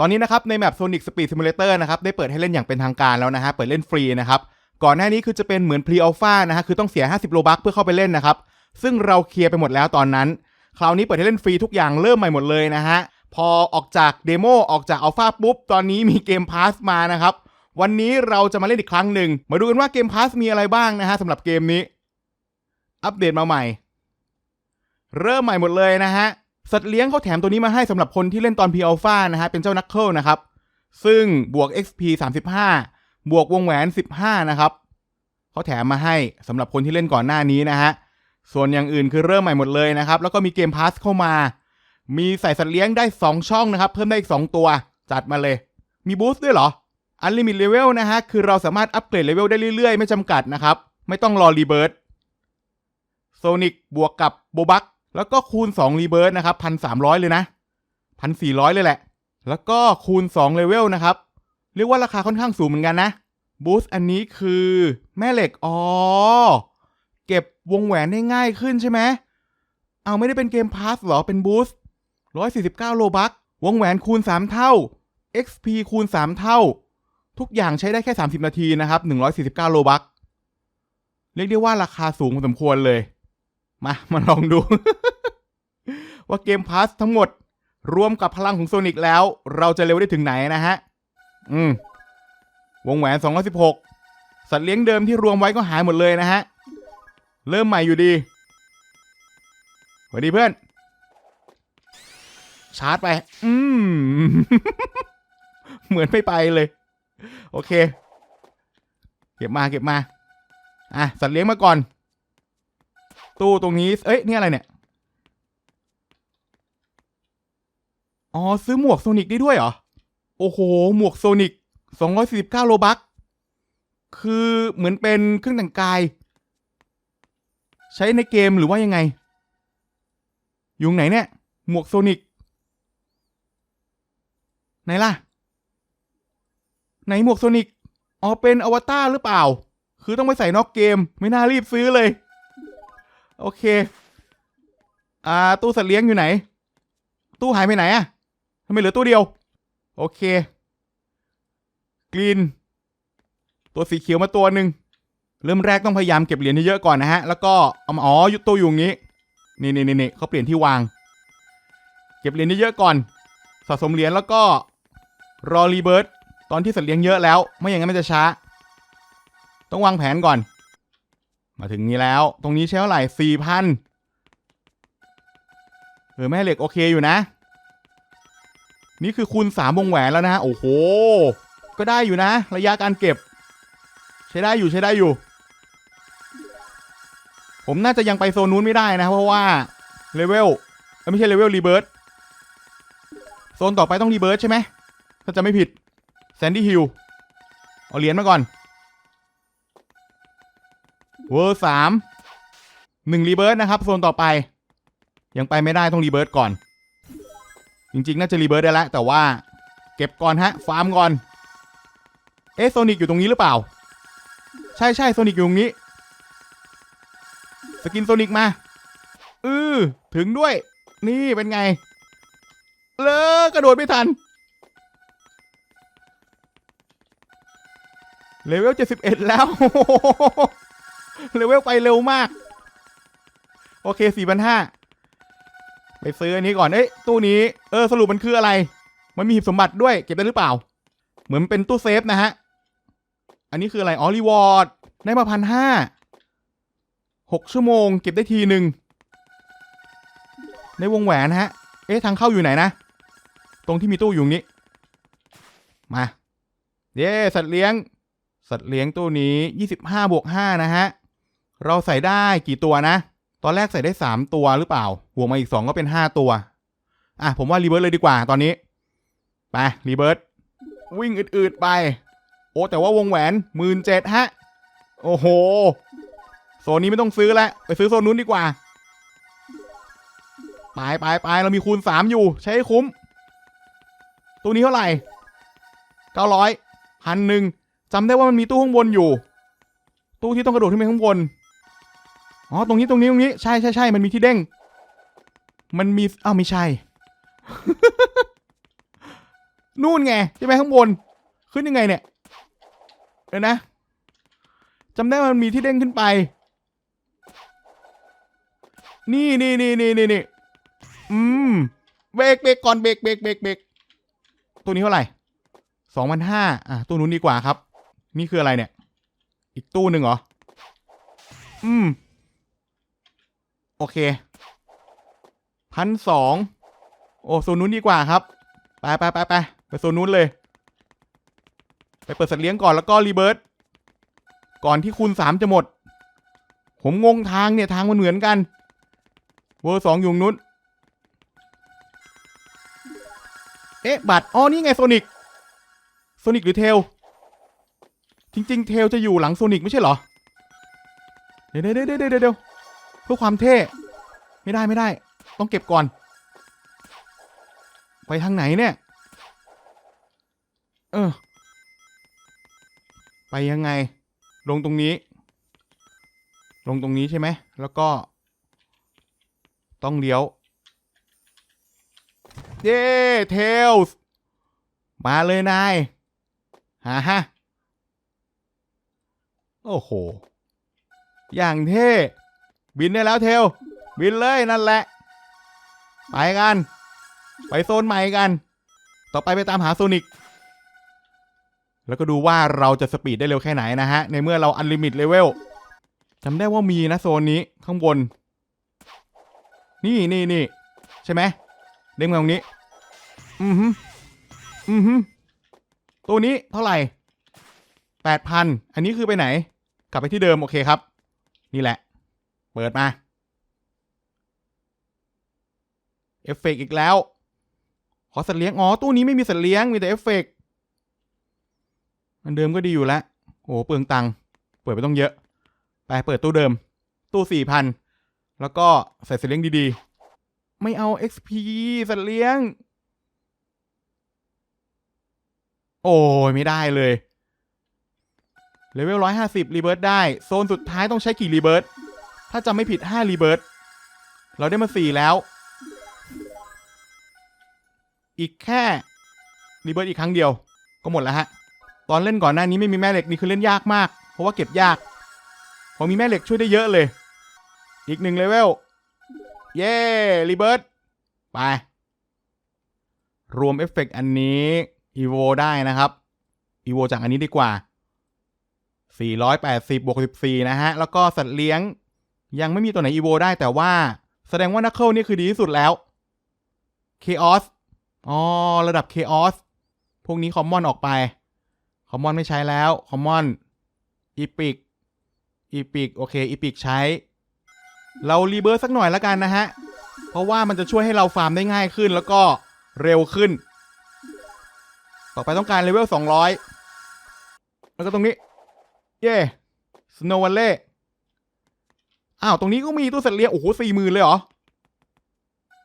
ตอนนี้นะครับในแมป Sonic Speed Simulator นะครับได้เปิดให้เล่นอย่างเป็นทางการแล้วนะฮะเปิดเล่นฟรีนะครับก่อนหน้านี้คือจะเป็นเหมือน Pre Alpha นะฮะคือต้องเสีย 50 โลบัคเพื่อเข้าไปเล่นนะครับซึ่งเราเคลียร์ไปหมดแล้วตอนนั้น คราวนี้เปิดให้เล่นฟรีทุกอย่างเริ่มใหม่หมดเลยนะฮะพอออกจากเดโมออกจากอัลฟาปุ๊บ ตอนนี้มีเกมพาสมานะครับ วันนี้เราจะมาเล่นอีกครั้งหนึ่ง มาดูกันว่าเกมพาสมีอะไรบ้างนะฮะสำหรับเกมนี้ อัปเดตมาใหม่ เริ่มใหม่หมดเลยนะฮะ สัตว์เลี้ยงเขาแถมตัวนี้มาให้สำหรับคนที่เล่นตอน P Alpha นะฮะเป็นเจ้านักเคิลนะครับ ซึ่งบวก XP 35 บวกวงแหวน 15 นะครับเขาแถมมาให้สำหรับคนที่เล่นก่อนหน้านี้นะฮะส่วนอย่างอื่นคือเริ่มใหม่หมดเลยนะครับ แล้วก็มีเกมพาสเข้ามา มีใส่สัตว์เลี้ยงได้ 2 ช่องนะครับ เพิ่มได้อีก 2 ตัว จัดมาเลย มีบูสต์ด้วยเหรออันลิมิตเลเวลนะฮะคือเราสามารถอัปเกรดเลเวลได้เรื่อยๆ ไม่จำกัดนะครับ ไม่ต้องรอรีเบิร์ตโซนิกบวกกับโบบัก แล้วก็คูณ2รีเบิร์นะครับพันสามร้อยเลยนะพันสี่ร้อยเลยแหละ แล้วก็คูณ2เลเวลนะครับ เรียกว่าราคาค่อนข้างสูงเหมือนกันนะบูสต์อันนี้คือแม่เหล็กอ๋อเก็บวงแหวนได้ง่ายขึ้นใช่ไหมเอาไม่ได้เป็นเกมพาสหรอเป็นบูสต์149โลบักวงแหวนคูณ 3 เท่า XP คูณ 3 เท่า ทุกอย่างใช้ได้แค่ 30 นาทีนะครับ 149 โลบัก เรียกได้ว่าราคาสูงพอสมควรเลย มา มาลองดู ว่าเกมพาสทั้งหมด รวมกับพลังของโซนิกแล้ว เราจะเร็วได้ถึงไหนนะฮะ อืม วงแหวน 216 สัตว์เลี้ยงเดิมที่รวมไว้ก็หายหมดเลยนะฮะ เริ่มใหม่อยู่ดีสวัสดีเพื่อน ชาร์จไป อืม เหมือนไม่ไปเลย โอเค เก็บมาเก็บมา อะ สัตว์เลี้ยงมาก่อน ตู้ตรงนี้ เอ้ย นี่อะไรเนี่ย อ๋อ ซื้อหมวกโซนิกได้ด้วยเหรอ โอ้โห หมวกโซนิก249โลบัคคือเหมือนเป็นเครื่องแต่งกาย ใช้ในเกมหรือว่ายังไง อยู่ไหนเนี่ย หมวกโซนิกไหนล่ะ ไหนหมวกโซนิกอ๋อเป็นอวตารหรือเปล่า คือต้องไปใส่นอกเกม ไม่น่ารีบซื้อเลย โอเค อ่า ตู้สัตว์เลี้ยงอยู่ไหน ตู้หายไปไหนอะ ไมเหลือตู้เดียว โอเค กรีน ตัวสีเขียวมาตัวหนึ่งเริ่มแรกต้องพยายามเก็บเหรียญเยอะๆก่อนนะฮะ แล้วก็เอามาอ๋อยุดตัวอยู่อย่างนี้ นี่นี่นี่เขาเปลี่ยนที่วาง เก็บเหรียญเยอะๆก่อน สะสมเหรียญแล้วก็รอรีเบิร์ตตอนที่สัตว์เลี้ยงเยอะแล้ว ไม่อย่างนั้นมันจะช้า ต้องวางแผนก่อน มาถึงนี้แล้ว ตรงนี้ใช้เท่าไหร่สี่พันเออแม่เหล็กโอเคอยู่นะ นี่คือคูณสามวงแหวนแล้วนะฮะโอ้โห ก็ได้อยู่นะ ระยะการเก็บ ใช้ได้อยู่ใช้ได้อยู่ ผมน่าจะยังไปโซนนู้นไม่ได้นะเพราะว่าเลเวลไม่ใช่เลเวลรีเบิร์ตโซนต่อไปต้องรีเบิร์ตใช่ไหมถ้าจะไม่ผิดแซนดี้ฮิลเอาเหรียญมาก่อนเวอร์สามหนึ่งรีเบิร์ตนะครับ โซนต่อไป ยังไปไม่ได้ต้องรีเบิร์ตก่อน จริงๆ น่าจะรีเบิร์ตได้แล้วแต่ว่าเก็บก่อนฮะ ฟาร์มก่อน เอ๊ะโซนิกอยู่ตรงนี้หรือเปล่า ใช่ใช่โซนิกอยู่ตรงนี้ สกินโซนิกมาอือถึงด้วย นี่เป็นไง เลอกระโดดไม่ทัน เลเวล 71 แล้ว เลเวลไปเร็วมาก โอเค 4,500 ไปซื้ออันนี้ก่อน เอ้ย ตู้นี้ เออ สรุปมันคืออะไร มันมีหีบสมบัติด้วย เก็บได้หรือเปล่า เหมือนเป็นตู้เซฟนะฮะ อันนี้คืออะไร อ๋อ รีวอร์ด ได้มาพันห้า หกชั่วโมง เก็บได้ทีหนึ่ง ในวงแหวนฮะ เอ๊ะ ทางเข้าอยู่ไหนนะ ตรงที่มีตู้อยู่นี้ มา เย้สัตว์เลี้ยง สัตว์เลี้ยงตู้นี้ยี่สิบห้าบวกห้านะฮะ เราใส่ได้กี่ตัวนะ ตอนแรกใส่ได้สามตัวหรือเปล่าบวกมาอีกสองก็เป็นห้าตัว อะ ผมว่ารีเบิร์ตเลยดีกว่าตอนนี้ ไป รีเบิร์ตวิ่งอืดๆไป โอ้ แต่ว่าวงแหวนหมื่นเจ็ดฮะ โอ้โห โซนนี้ไม่ต้องซื้อแล้ว ไปซื้อโซนนู้นดีกว่า ไปไปไปเรามีคูณสามอยู่ ใช้ให้คุ้มตู้นี้เท่าไหร่เก้าร้อยพันหนึ่งจำได้ว่ามันมีตู้ข้างบนอยู่ ตู้ที่ต้องกระโดดขึ้นไปข้างบน อ๋อ ตรงนี้ตรงนี้ตรงนี้ ใช่ใช่ใช่มันมีที่เด้ง มันมีอ้าวไม่ใช่ นู่นไงใช่ไหมข้างบน ขึ้นยังไงเนี่ยเดี๋ยวนะจำได้ว่ามันมีที่เด้งขึ้นไป นี่นี่นี่นี่นี่นี่อืม เบรกเบรกก่อนเบรกเบรกเบรกเบรกตัวนี้เท่าไหร่สองพันห้าอะตัวนู้นดีกว่าครับ นี่คืออะไรเนี่ย อีกตู้หนึ่งเหรอ อืม เคพันสองโอ้โซนนู้นดีกว่าครับ ไปไปไปไปไปโซนนู้นเลย ไปเปิดสัตว์เลี้ยงก่อนแล้วก็รีเบิร์ตก่อนที่คูณสามจะหมด ผมงงทางเนี่ยทางมันเหมือนกัน เวอร์สองอยู่นู้นเอ๊ะ บัตรอ๋อนี่ไงโซนิกโซนิกหรือเทล จริง ๆ เทลจะอยู่หลังโซนิกไม่ใช่เหรอ เดี๋ยวเดี๋ยวเดี๋ยวเดี๋ยว เพื่อความเท่ไม่ได้ไม่ได้ ต้องเก็บก่อน ไปทางไหนเนี่ย เออ ไปยังไง ลงตรงนี้ ลงตรงนี้ใช่ไหม แล้วก็ ต้องเลี้ยว เย้เทลส์มาเลยนายฮะฮะ โอ้โห อย่างเท่ บินได้แล้วเทล บินเลยนั่นแหละ ไปกัน ไปโซนใหม่กัน ต่อไปไปตามหาโซนิก แล้วก็ดูว่าเราจะสปีดได้เร็วแค่ไหนนะฮะ ในเมื่อเราอันลิมิตเลเวลจำได้ว่ามีนะโซนนี้ข้างบน นี่นี่นี่ใช่ไหมเด้งมาตรงนี้ อือฮึอือฮึตัวนี้เท่าไหร่แปดพันอันนี้คือไปไหน กลับไปที่เดิม โอเคครับ นี่แหละ เปิดมาเอฟเฟกต์อีกแล้ว ขอสัตว์เลี้ยง อ๋อ ตู้นี้ไม่มีสัตว์เลี้ยง มีแต่เอฟเฟกต์อันเดิมก็ดีอยู่แล้ว โอ้เปลืองตังค์ เปิดไปต้องเยอะ ไปเปิดตู้เดิม ตู้สี่พัน แล้วก็ใส่สัตว์เลี้ยงดีๆ ไม่เอา XP สัตว์เลี้ยง โอ้ยไม่ได้เลย เลเวลร้อยห้าสิบรีเบิร์ตได้ โซนสุดท้ายต้องใช้กี่รีเบิร์ต ถ้าจำไม่ผิดห้ารีเบิร์ตเราได้มาสี่แล้ว อีกแค่รีเบิร์ตอีกครั้งเดียว ก็หมดแล้วฮะ ตอนเล่นก่อนหน้านี้ไม่มีแม่เหล็กนี่คือเล่นยากมาก เพราะว่าเก็บยาก พอมีแม่เหล็กช่วยได้เยอะเลย อีกหนึ่งเลเวล เย้รีเบิร์ตไป รวมเอฟเฟกต์อันนี้อีโวได้นะครับอีโวจากอันนี้ดีกว่า 480บวก14 นะฮะ แล้วก็สัตว์เลี้ยง ยังไม่มีตัวไหนอีโวได้แต่ว่า แสดงว่านักเคิลนี่คือดีที่สุดแล้ว Chaos อ๋อระดับ Chaos พวกนี้คอมมอนออกไป คอมมอนไม่ใช้แล้ว คอมมอนอีพิกอีพิกโอเคอีพิกใช้ เรารีเบิร์สักหน่อยแล้วกันนะฮะ เพราะว่ามันจะช่วยให้เราฟาร์มได้ง่ายขึ้นแล้วก็เร็วขึ้น ต่อไปต้องการเลเวล200 แล้วก็ตรงนี้ เย่สโนวันเล่ อ้าวตรงนี้ก็มีตู้สัตว์เลี้ยงโอ้โหสี่หมื่นเลยเหรอ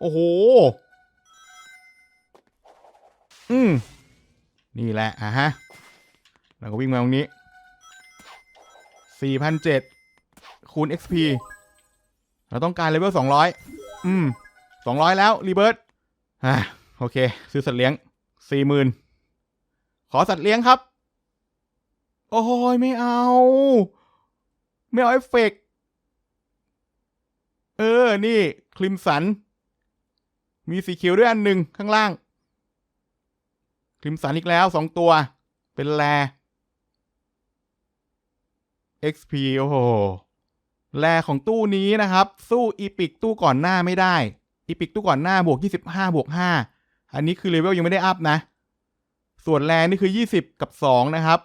โอ้โห อืม นี่แหละอะฮะ แล้วก็วิ่งมาตรงนี้สี่พันเจ็ดคูณ XP เราต้องการเลเวลสองร้อยอืมสองร้อยแล้วรีเบิร์ตอะโอเค ซื้อสัตว์เลี้ยงสี่หมื่นขอสัตว์เลี้ยงครับ โอ้ยไม่เอา ไม่เอาเอฟเฟกต์ เออ นี่ คลิมสัน มีสีเขียวด้วยอันหนึ่งข้างล่าง คลิมสันอีกแล้วสองตัว เป็นแร XP โอ้โหแรของตู้นี้นะครับ สู้อีพิกตู้ก่อนหน้าไม่ได้ อีพิกตู้ก่อนหน้าบวก 25บวก5อันนี้คือเลเวลยังไม่ได้อัพนะ ส่วนแรนี่คือ 20 กับ 2 นะครับ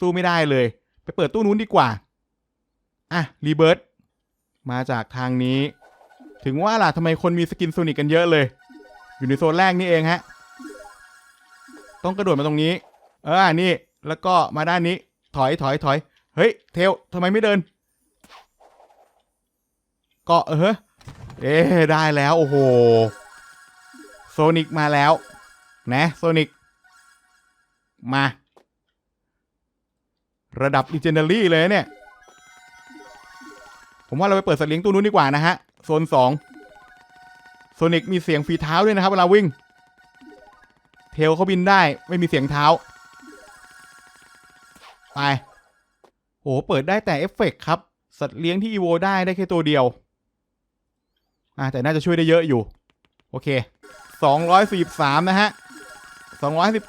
สู้ไม่ได้เลย ไปเปิดตู้นู้นดีกว่า อะ รีเบิร์ต มาจากทางนี้ ถึงว่าล่ะทำไมคนมีสกินโซนิกกันเยอะเลย อยู่ในโซนแรกนี่เองฮะ ต้องกระโดดมาตรงนี้ เออนี่ แล้วก็มาด้านนี้ ถอยถอยถอย เฮ้ย เทลทำไมไม่เดินกาะเออ เอ๊ะได้แล้ว โอ้โห โซนิกมาแล้ว นะ โซนิก มา ระดับ Legendary เลยเนี่ย ผมว่าเราไปเปิดสัตว์เลี้ยงตู้นู้นดีกว่านะฮะ โซนสองโซนิกมีเสียงฝีเท้าด้วยนะครับ เวลาวิ่ง เทลเขาบินได้ไม่มีเสียงเท้า ไป โอ้เปิดได้แต่เอฟเฟกต์ครับ สัตว์เลี้ยงที่อีโวได้ได้แค่ตัวเดียว อ่าแต่น่าจะช่วยได้เยอะอยู่ โอเค243นะฮะ217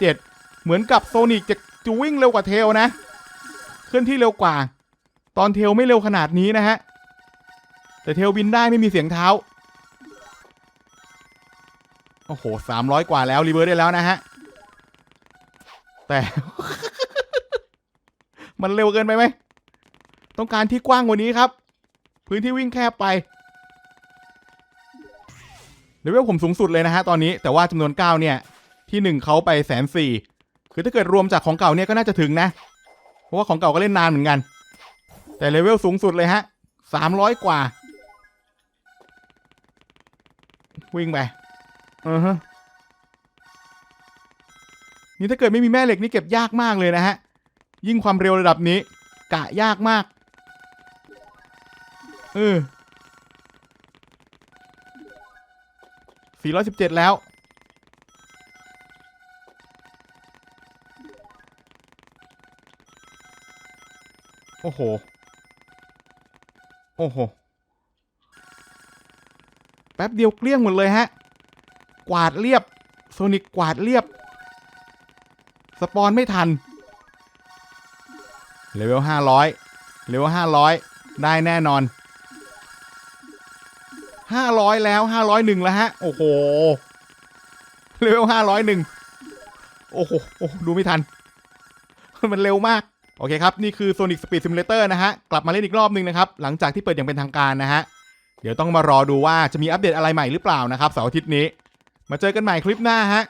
เหมือนกับโซนิกจะจะวิ่งเร็วกว่าเทลนะ เคลื่อนที่เร็วกว่า ตอนเทลไม่เร็วขนาดนี้นะฮะ แต่เทลบินได้ไม่มีเสียงเท้า โอ้โห300กว่าแล้วรีเวิร์สได้แล้วนะฮะ แต่ มันเร็วเกินไปไหม ต้องการที่กว้างกว่านี้ครับ พื้นที่วิ่งแคบไปเลเวลผมสูงสุดเลยนะฮะตอนนี้แต่ว่าจำนวน 9 เนี่ย ที่ 1เขาไปแสนสี่คือถ้าเกิดรวมจากของเก่าเนี่ยก็น่าจะถึงนะ เพราะว่าของเก่าก็เล่นนานเหมือนกัน แต่เลเวลสูงสุดเลยฮะ300กว่า วิ่งไปอือฮะนี่ถ้าเกิดไม่มีแม่เหล็กนี่เก็บยากมากเลยนะฮะ ยิ่งความเร็วระดับนี้ กะยากมาก เออ417 แล้ว โอ้โห โอ้โห แป๊บเดียวเกลี้ยงหมดเลยฮะ กวาดเรียบโซนิกกวาดเรียบ สปอนไม่ทันเลเวลห้าร้อยเลเวลห้าร้อยได้แน่นอนห้าร้อยแล้วห้าร้อยหนึ่งแล้วฮะ โอ้โหเลเวลห้าร้อยหนึ่งโอ้โหโอ้โห ดูไม่ทัน มันเร็วมาก โอเคครับ นี่คือ Sonic Speed Simulator นะฮะ กลับมาเล่นอีกรอบหนึงนะครับ หลังจากที่เปิดอย่างเป็นทางการนะฮะ เดี๋ยวต้องมารอดูว่าจะมีอัปเดตอะไรใหม่หรือเปล่านะครับเสาร์อาทิตย์นี้ มาเจอกันใหม่คลิปหน้าฮะ